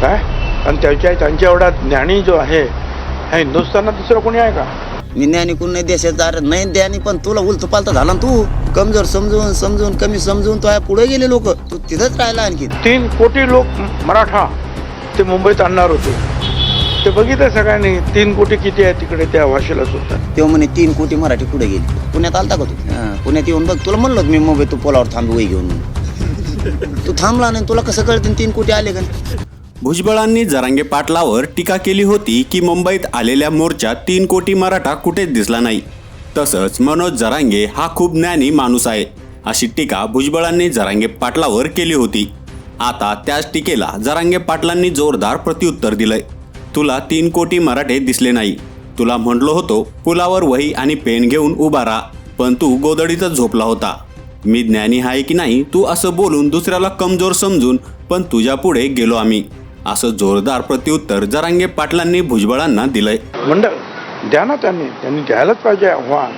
काय? आणि त्याच्या त्यांच्या एवढा ज्ञानी जो आहे ह्या हिंदुस्थानात दुसरं कोणी आहे का? मी ज्ञानी कोण नाही देशात नाही ज्ञानी पण तुला उलत पालत झाला ना तू? कमजोर समजून समजून कमी समजून तो पुढे गेले लोक. तू तिथंच राहिला आणखी. तीन कोटी लोक मराठा ते मुंबईत आणणार होते. ते बघितलं सगळ्यांनी तीन कोटी किती आहे तिकडे त्या भाषेला सुद्धा. तेव्हा म्हणे तीन कोटी मराठी पुढे गेली. पुण्यात आलता का तू? हा, पुण्यात येऊन बघ. तुला म्हणलो मी मुंबई तू पोलावर थांब वही घेऊन. म्हणून. तू थांबला नाही तुला कसं कळतं तीन कोटी आले का नाही? भुजबळांनी जरांगे पाटलावर टीका केली होती की मुंबईत आलेल्या मोर्चात तीन कोटी मराठा कुठेच दिसला नाही. तसंच मनोज जरांगे हा खूप ज्ञानी माणूस आहे अशी टीका भुजबळांनी जरांगे पाटलावर केली होती. आता त्याच टीकेला जरांगे पाटलांनी जोरदार प्रत्युत्तर दिलंय. तुला तीन कोटी मराठे दिसले नाही. तुला म्हटलो होतो पुलावर वही आणि पेन घेऊन उभा राहा पण तू गोदडीतच झोपला होता. मी ज्ञानी आहे की नाही तू असं बोलून दुसऱ्याला कमजोर समजून पण तुझ्या पुढे गेलो आम्ही. असं जोरदार प्रत्युत्तर जरांगे पाटलांनी भुजबळांना दिलंय. मंडळ द्या ना त्यांनी. त्यांनी द्यायलाच पाहिजे आव्हान.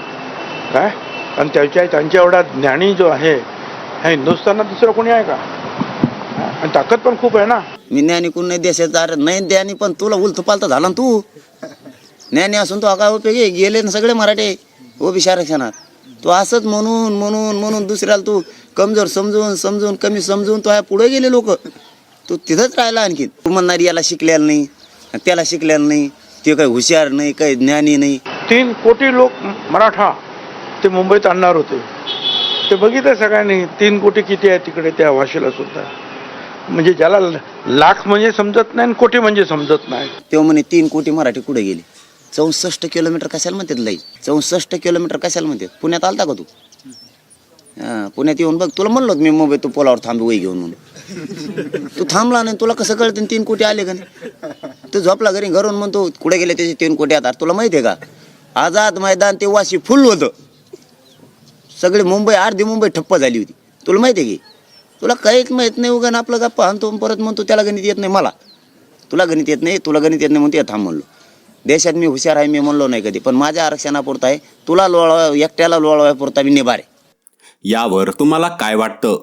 काय? आणि त्याच्या त्यांच्या एवढा ज्ञानी जो आहे ह्या हिंदुस्थानात दुसरं कोणी आहे का? आणि ताकद पण खूप आहे ना. मी ज्ञानी कोण नाही देशात अरे नाही ज्ञानी पण तुला उलत पालत झाला ना तू? ज्ञानी असून तो काय उपयोगी? गेले ना सगळे मराठे ओबीसी आरक्षणात. तू असंच म्हणून म्हणून म्हणून दुसऱ्याला तू कमजोर समजून समजून कमी समजून तो पुढे गेले लोक. तू तिथंच राहिला आणखी तू म्हणणार याला शिकलेलं नाही त्याला शिकलेलं नाही ते काही हुशार नाही काही ज्ञानी नाही. तीन कोटी लोक मराठा ते मुंबईत आणणार होते. ते बघितलं सगळ्यांनी तीन कोटी किती आहे तिकडे त्या भाषेला सुद्धा. म्हणजे ज्याला लाख म्हणजे समजत नाही आणि कोटी म्हणजे समजत नाही. तेव्हा म्हणे तीन कोटी मराठी कुठे गेले? चौसष्ट किलोमीटर कशाला म्हणतात लई? चौसष्ट किलोमीटर कशाला म्हणतात? पुण्यात आलता का तू? पुण्यात येऊन बघ. तुला म्हणलो मी मुंबई तू पोलावर थांब वही घेऊन म्हणून. तू थांबला नाही तुला कसं कळतं तीन कोटी आले का नाही? तू झोपला घरी घरून म्हणतो कुठे गेले त्याचे तीन कोटी आता? तुला माहिती आहे का? आझाद मैदान ते वाशी फुल होतं. सगळी मुंबई अर्धी मुंबई ठप्प झाली होती. तुला माहिती आहे की? तुला काहीच माहीत नाही उगा आपलं गप्पा आणतो परत म्हणतो त्याला गणित येत नाही मला. तुला गणित येत नाही तुला गणित येत नाही म्हणते थांब म्हणलो. देशात मी हुशार आहे मी म्हणलो नाही कधी पण माझ्या आरक्षणापुरता आहे. तुला लोळवा एकट्याला लोळवायपुरता मी निभार. आहे यावर तुम्हाला काय वाटतं?